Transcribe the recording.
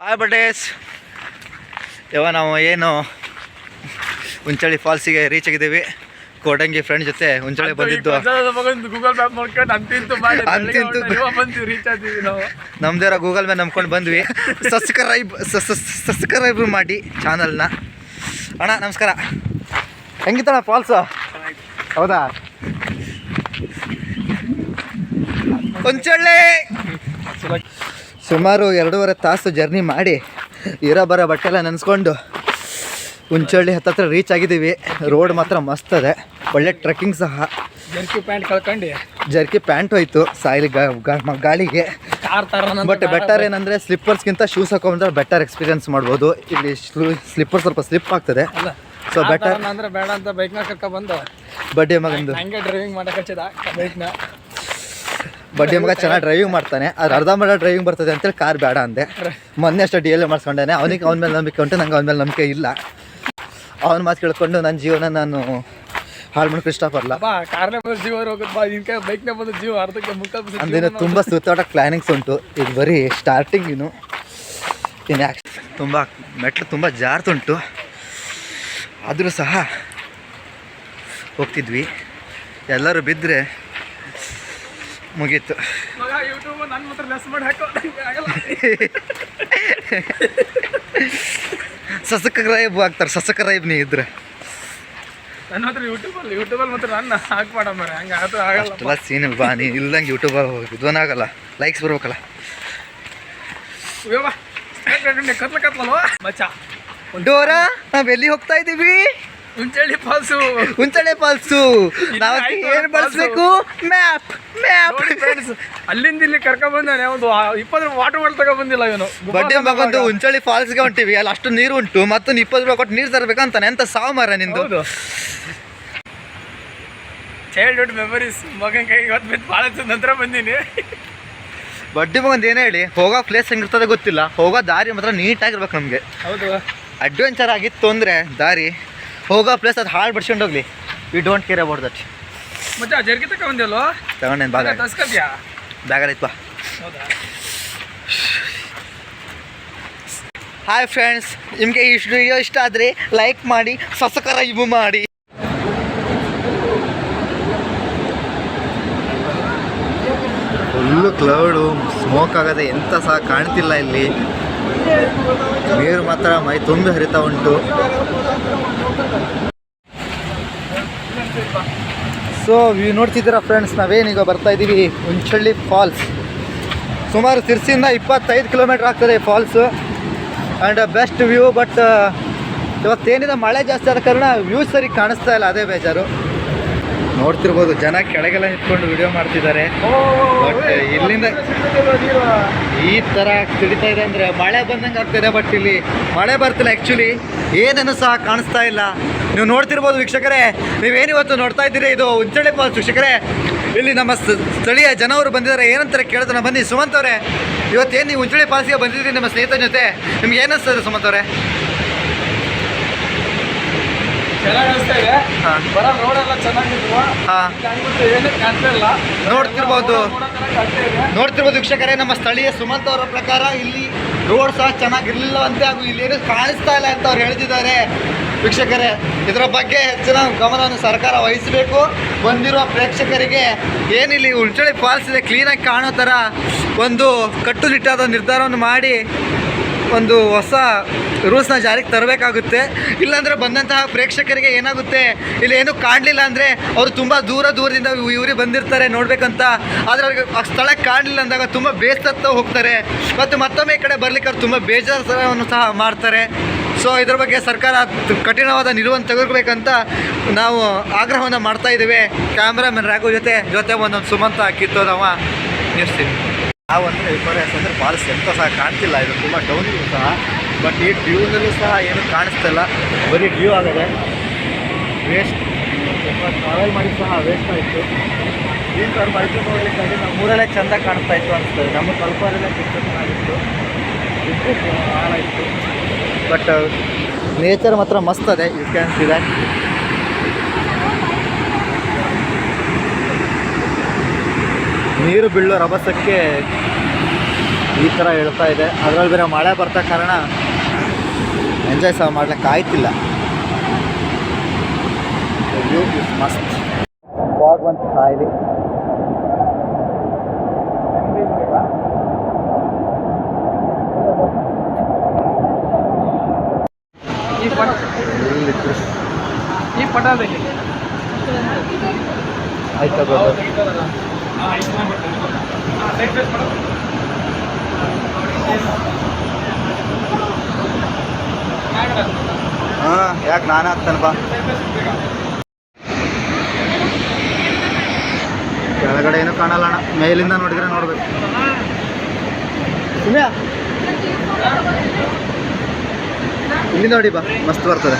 Hi ಬಡೇಸ್ ಇವ ನಾವು ಏನು ಉಂಚಳಿ ಫಾಲ್ಸಿಗೆ ರೀಚ್ ಆಗಿದ್ದೀವಿ. ಕೋಡಂಗಿ ಫ್ರೆಂಡ್ ಜೊತೆ ಉಂಚಳಿ ಬಂದಿದ್ದು. ಗೂಗಲ್ ಮ್ಯಾಪ್ ನೋಡ್ಕೊಂಡು ಅಂತಿಂತು ರೀಚ್ ಆದೀವಿ ನಾವು. ನಮ್ದೇರ ಗೂಗಲ್ ಮೇಲೆ ನಂಬ್ಕೊಂಡು ಬಂದ್ವಿ. ಸಬ್ಸ್ಕ್ರೈಬ್ ಸಬ್ಸ್ಕ್ರೈಬ್ ಮಾಡಿ ಚಾನಲ್ನ ಅಣ್ಣ ನಮಸ್ಕಾರ. ಹೆಂಗಿತ್ತಣ್ಣ ಫಾಲ್ಸು? ಹೌದಾ? ಉಂಚಳ್ಳಿ ಸುಮಾರು ಎರಡೂವರೆ ತಾಸು ಜರ್ನಿ ಮಾಡಿ ಇರೋ ಬರೋ ಬಟ್ಟೆ ಎಲ್ಲ ನೆನೆಸ್ಕೊಂಡು ಉಂಚಳ್ಳಿ ಹತ್ತತ್ರ ರೀಚ್ ಆಗಿದ್ದೀವಿ. ರೋಡ್ ಮಾತ್ರ ಮಸ್ತ್ ಅದೆ. ಒಳ್ಳೆ ಟ್ರೆಕ್ಕಿಂಗ್ ಸಹ. ಜರ್ಕಿ ಪ್ಯಾಂಟ್ ಕಳ್ಕೊಂಡು. ಜರ್ಕಿ ಪ್ಯಾಂಟ್ ಹೋಯ್ತು. ಸಾಯಿಲ್ ಗಾಳಿಗೆ. ಬಟ್ ಬೆಟರ್ ಏನಂದ್ರೆ ಸ್ಲಿಪ್ಪರ್ಸ್ಗಿಂತ ಶೂಸ್ ಹಾಕೊಂಡ್ರೆ ಬೆಟರ್ ಎಕ್ಸ್ಪೀರಿಯನ್ಸ್ ಮಾಡ್ಬೋದು. ಇಲ್ಲಿ ಸ್ಲಿಪ್ಪರ್ ಸ್ವಲ್ಪ ಸ್ಲಿಪ್ ಆಗ್ತದೆ. ಸೊ ಬೆಟರ್ ಅಂದ್ರೆ ಬೇಡ ಅಂತ ಬೈಕ್ನ ಕರ್ಕ ಬಂದು. ಬಡ್ಡಿ ಮಗಂದು. ಹಂಗೆ ಡ್ರೈವಿಂಗ್ ಮಾಡಕ್ಕೆ ಹಚ್ಚಿದ. ಬೈಕ್ನ ಬಡ್ಡಿ ಮಗ ಚೆನ್ನಾಗಿ ಡ್ರೈವಿಂಗ್ ಮಾಡ್ತಾನೆ. ಅದ್ರ ಅರ್ಧಂಬರ್ಧ ಡ್ರೈವಿಂಗ್ ಬರ್ತದೆ ಅಂತೇಳಿ ಕಾರ್ ಬೇಡ ಅಂದೆ. ಮೊನ್ನೆ ಅಷ್ಟು ಡಿ ಎಲ್ ಮಾಡ್ಸ್ಕೊಂಡಾನೆ. ಅವನಿಗೆ ಅವನ ಮೇಲೆ ನಂಬಿಕೆ ಉಂಟು ನಂಗೆ ಅವನ ಮೇಲೆ ನಂಬಿಕೆ ಇಲ್ಲ. ಅವನ ಮಾತು ಕೇಳ್ಕೊಂಡು ನನ್ನ ಜೀವನ ನಾನು ಹಾಳು ಮಾಡ್ಕೊಂಡು ಇಷ್ಟಪಡಲ್ಲ ಕಾರ್ನೇ ಬಂದು ಜೀವ ಹೋಗುತ್ತೆ ಇನ್ಕ ಬೈಕ್ನ ಬಂದು ಜೀವ ಅರ್ಧಕ್ಕೆ ಅಂದಿನ ತುಂಬ ಸುತ್ತಾಟ ಪ್ಲ್ಯಾನಿಂಗ್ಸ್ ಉಂಟು. ಇದು ಬರೀ ಸ್ಟಾರ್ಟಿಂಗ್ ಇನ್ನು. ಇನ್ನು ತುಂಬ ಮೆಟ್ಲು ತುಂಬ ಜಾರ್ತುಂಟು ಆದರೂ ಸಹ ಹೋಗ್ತಿದ್ವಿ. ಎಲ್ಲರೂ ಬಿದ್ದರೆ ಮುಗೀತು. ಮಗ ಯೂಟ್ಯೂಬ್ ನನ್ನ ಮಾತ್ರ ಲೆಸ್ ಮಾಡಿ ಹಾಕೋ ಆಗಲ್ಲ. ಸಸಕ್ರೈಬ್ ಆಗ್ತಾರೆ ಸಸಕ್ರೈಬ್ ನೀ ಇದ್ರೆ. ನನ್ನ ಹತ್ರ ಯೂಟ್ಯೂಬಲ್ಲಿ ಯೂಟ್ಯೂಬಲ್ಲಿ ಮಾತ್ರ ನನ್ನ ಹಾಕ್ಬೇಡ ಮರ ಹಂಗೆ ಅದು ಆಗಲ್ಲ. ಅಷ್ಟೆಲ್ಲ ಸೀನ್ ಇಲ್ವಾ? ನೀ ಇಲ್ದಂಗೆ ಯೂಟ್ಯೂಬಲ್ಲಿ ಇದನ್ನಾಗಲ್ಲ ಲೈಕ್ಸ್ ಬರ್ಬೇಕಲ್ಲ. ಕತ್ಲ ಕತ್ಲಲ್ವ? ಮಚ್ಚ. ಡೋರಾ ನಾವು ಎಲ್ಲಿ ಹೋಗ್ತಾ ಇದ್ದೀವಿ ಉಂಚಳ್ಳಿ ಫಾಲ್ಸು ಹುಂಚಳ್ಳಿ ಫಾಲ್ಸು ನಾವು ಏನು ಬಳಸಬೇಕು? Map map. ಅಲ್ಲಿಂದ ಇಲ್ಲಿ ಕರ್ಕೊಂಡ್ ಬಂದಾನೆ ಒಂದು ಇಪ್ಪತ್ತು ವಾಟರ್ ಬಾಟಲ್ ತಗೊಂಡ್ ಬಂದಿಲ್ಲ ಇವನು. ಬಡ್ಡಿ ಮಗಂದು ಹುಂಚಳ್ಳಿ ಫಾಲ್ಸ್ಗೆ ಹೊಂಟಿವಿ. ಅಲ್ಲಿ ಅಷ್ಟು ನೀರು ಉಂಟು. ಮತ್ತು ಇಪ್ಪತ್ತು ರೂಪಾಯಿ ಕೊಟ್ಟು ನೀರು ತರಬೇಕಂತಾನೆ ಎಂತ ಸಾವು ಮರ ನಿಂದು? ಚೈಲ್ಡ್ಹುಡ್ ಮೆಮೊರೀಸ್ ಮಗನ ಕೈ ಇವತ್ತು ಬಿದ್ದು ಭಾಳ ನಂತರ ಬಂದೀನಿ. ಬಡ್ಡಿ ಮಗಂದು ಏನೇ ಹೇಳಿ? ಹೋಗೋ ಪ್ಲೇಸ್ ಹೆಂಗಿರ್ತದೆ ಗೊತ್ತಿಲ್ಲ. ಹೋಗೋ ದಾರಿ ಮಾತ್ರ ನೀಟಾಗಿರ್ಬೇಕು ನಮಗೆ. ಹೌದು. ಅಡ್ವೆಂಚರ್ ಆಗಿತ್ತು ಅಂದರೆ ದಾರಿ ಹೋಗೋ ಪ್ಲೇಸ್ ಅದು ಹಾಳು ಬಿಡ್ಸ್ಕೊಂಡು ಹೋಗ್ಲಿ. We don't care about that ಮತ್ತೆ ಆ ಜರ್ಗಿ ತಗೊಂಡೇನು ಬಾಗ ಬ್ಯಾಗಲ್ಲಿ ಬಾ. ಹಾಯ್ ಫ್ರೆಂಡ್ಸ್ ನಿಮಗೆ ಈ ವಿಡಿಯೋ ಇಷ್ಟ ಆದರೆ ಲೈಕ್ ಮಾಡಿ ಸಬ್ಸ್ಕ್ರೈಬ್ ಮಾಡಿ. ಫುಲ್ಲು ಕ್ಲೌಡು ಸ್ಮೋಕ್ ಆಗದೆ ಎಂತ ಸಹ ಕಾಣ್ತಿಲ್ಲ ಇಲ್ಲಿ. ನೀರು ಮಾತ್ರ ಮೈ ತುಂಬಿ ಹರಿತಾ ಉಂಟು. ಸೊ ನೀವು ನೋಡ್ತಿದ್ದೀರಾ ಫ್ರೆಂಡ್ಸ್ ನಾವೇನೀಗ ಬರ್ತಾ ಇದ್ದೀವಿ ಉಂಚಳ್ಳಿ ಫಾಲ್ಸ್ ಸುಮಾರು ಸಿರ್ಸಿಯಿಂದ ಇಪ್ಪತ್ತೈದು ಕಿಲೋಮೀಟ್ರ್ ಆಗ್ತದೆ falls and best view but ಇವತ್ತೇನಿದೆ ಮಳೆ ಜಾಸ್ತಿ ಆದ ಕಾರಣ ವ್ಯೂ ಸರಿ ಕಾಣಿಸ್ತಾ ಇಲ್ಲ, ಅದೇ ಬೇಜಾರು. ನೋಡ್ತಿರ್ಬೋದು. ಜನ ಕೆಳಗೆಲ್ಲ ನಿಂತ್ಕೊಂಡು ವಿಡಿಯೋ ಮಾಡ್ತಿದ್ದಾರೆ. ಬಟ್ ಇಲ್ಲಿಂದ ಈ ಥರ ಸಿಡಿತಾ ಇದೆ ಅಂದರೆ ಮಳೆ ಬಂದಂಗೆ ಆಗ್ತಿದೆ ಬಟ್ ಇಲ್ಲಿ ಮಳೆ ಬರ್ತಿಲ್ಲ ಆ್ಯಕ್ಚುಲಿ ಏನನ್ನು ಸಹ ಕಾಣಿಸ್ತಾ ಇಲ್ಲ. ನೀವು ನೋಡ್ತಿರ್ಬೋದು ವೀಕ್ಷಕರೇ. ನೀವೇನಿವತ್ತು ನೋಡ್ತಾ ಇದ್ದೀರಿ? ಇದು ಉಂಚಳ್ಳಿ ಫಾಲ್ಸ್ ವೀಕ್ಷಕರೇ. ಇಲ್ಲಿ ನಮ್ಮ ಸ್ಥಳೀಯ ಜನವರು ಬಂದಿದ್ದಾರೆ. ಏನಂತಾರೆ ಕೇಳಿದ್ರೆ ಬನ್ನಿ. ಸುಮಂತ್ ಅವರೇ ಇವತ್ತೇನು ನೀವು ಉಂಚಳ್ಳಿ ಫಾಲ್ಸಿಗೆ ಬಂದಿದ್ದೀರಿ ನಮ್ಮ ಸ್ನೇಹಿತರ ಜೊತೆ? ನಿಮ್ಗೆ ಏನಿಸ್ತದೆ ಸುಮಂತ್ ಅವರೇ? ಬರೋ ರೋಡ್ ಎಲ್ಲ ಚೆನ್ನಾಗಿದ್ವು. ಹಾಂ. ಏನೂ ಕಾಣ್ತಾ ಇಲ್ಲ. ನೋಡ್ತಿರ್ಬೋದು. ನೋಡೋ ತರ ನೋಡ್ತಿರ್ಬೋದು ವೀಕ್ಷಕರೇ ನಮ್ಮ ಸ್ಥಳೀಯ ಸುಮಂತ್ ಅವರ ಪ್ರಕಾರ ಇಲ್ಲಿ ರೋಡ್ ಸಹ ಚೆನ್ನಾಗಿರ್ಲಿಲ್ಲ ಅಂತೆ ಹಾಗೂ ಇಲ್ಲಿ ಏನೂ ಕಾಣಿಸ್ತಾ ಇಲ್ಲ ಅಂತ ಅವ್ರು ಹೇಳ್ತಿದ್ದಾರೆ. ವೀಕ್ಷಕರೇ ಇದರ ಬಗ್ಗೆ ಹೆಚ್ಚಿನ ಗಮನವನ್ನು ಸರ್ಕಾರ ವಹಿಸಬೇಕು. ಬಂದಿರುವ ಪ್ರೇಕ್ಷಕರಿಗೆ ಏನಿಲ್ಲಿ ಉಳ್ಚಳಿ ಫಾಲ್ಸ್ ಇದೆ ಕ್ಲೀನಾಗಿ ಕಾಣೋ ಥರ ಒಂದು ಕಟ್ಟುನಿಟ್ಟಾದ ನಿರ್ಧಾರವನ್ನು ಮಾಡಿ ಒಂದು ಹೊಸ ರೂಲ್ಸ್ನ ಜಾರಿಗೆ ತರಬೇಕಾಗುತ್ತೆ. ಇಲ್ಲಾಂದರೆ ಬಂದಂತಹ ಪ್ರೇಕ್ಷಕರಿಗೆ ಏನಾಗುತ್ತೆ? ಇಲ್ಲಿ ಏನೂ ಕಾಣಲಿಲ್ಲ ಅಂದರೆ ಅವರು ತುಂಬ ದೂರ ದೂರದಿಂದ ಇವರಿಗೆ ಬಂದಿರ್ತಾರೆ ನೋಡಬೇಕಂತ. ಆದರೆ ಅವ್ರಿಗೆ ಆ ಸ್ಥಳಕ್ಕೆ ಕಾಣಲಿಲ್ಲ ಅಂದಾಗ ತುಂಬ ಬೇಸತ್ತ ಹೋಗ್ತಾರೆ. ಮತ್ತು ಮತ್ತೊಮ್ಮೆ ಈ ಕಡೆ ಬರ್ಲಿಕ್ಕೆ ಅವ್ರು ತುಂಬ ಬೇಜಾರವನ್ನು ಸಹ ಮಾಡ್ತಾರೆ. ಸೊ ಇದ್ರ ಬಗ್ಗೆ ಸರ್ಕಾರ ಕಠಿಣವಾದ ನಿಲುವನ್ನು ತೆಗೆದುಕೊಳ್ಬೇಕಂತ ನಾವು ಆಗ್ರಹವನ್ನು ಮಾಡ್ತಾ ಇದ್ದೇವೆ. ಕ್ಯಾಮ್ರಾಮನ್ ರಾಘು ಜೊತೆ ಜೊತೆ ಒಂದೊಂದು ಸುಮಂತ ಕಿತ್ತೋದವ ನಿಲ್ಸ್ತೀನಿ ನಾವು ಅಂದರೆ ವಿಪರ್ಯಾಸ ಅಂದರೆ ಫಾಲ್ಸ್ ಎಂತ ಸಹ ಕಾಣ್ತಿಲ್ಲ, ಇದು ತುಂಬ ಡೌನ್ ಇದೆ ಸಹ. ಬಟ್ ಈ ಡ್ಯೂನಲ್ಲೂ ಸಹ ಏನು ಕಾಣಿಸ್ತಿಲ್ಲ ಬರೀ ಡ್ಯೂ ಆಗದೆ. ವೇಸ್ಟ್ ಟ್ರಾವೆಲ್ ಮಾಡಿ ಸಹ ವೇಸ್ಟ್ ಆಯಿತು. ಈ ಥರ ಮೈಸೂರು ನೋಡಲಿಕ್ಕಾಗಿ ನಮ್ಮ ಊರಲ್ಲೇ ಚೆಂದ ಕಾಣಿಸ್ತಾ ಇತ್ತು ಅನಿಸ್ತದೆ. ನಮ್ಮ ಕಲ್ಪರಲ್ಲೇ ಚೆನ್ನಾಗಿತ್ತು ಇತ್ತು ಹಾಳಾಯಿತು. ಬಟ್ ನೇಚರ್ ಮಾತ್ರ ಮಸ್ತ್ ಅದೆ. ಯು ಕ್ಯಾನ್ ಸಿ ದ್ಯಾಟ್ ನೀರು ಬೀಳೋ ರಭಸಕ್ಕೆ ಈ ಥರ ಹೇಳ್ತಾ ಇದೆ. ಅದರಲ್ಲಿ ಬೇರೆ ಮಳೆ ಬರ್ತಾ ಕಾರಣ ಎಂಜಾಯ್ ಸಹ ಮಾಡ್ಲಿಕ್ಕೆ ಆಯ್ತಿಲ್ಲ. ಮಸ್ತ್ ಸಾಯಿಲಿ. ಈ ಪಟದಲ್ಲಿ. ಆಯ್ತಾ ಹಾಂ, ಯಾಕೆ ನಾನು ಹಾಕ್ತಾನಪ್ಪ ಕೆಳಗಡೆ ಏನು ಕಾಣಲ್ಲ ಅಣ್ಣ. ಮೇಲಿಂದ ನೋಡಿದ್ರೆ ನೋಡ್ಬೇಕು. ಇಲ್ಲಿ ನೋಡಿ ಬಾ, ಮಸ್ತ್ ಬರ್ತದೆ.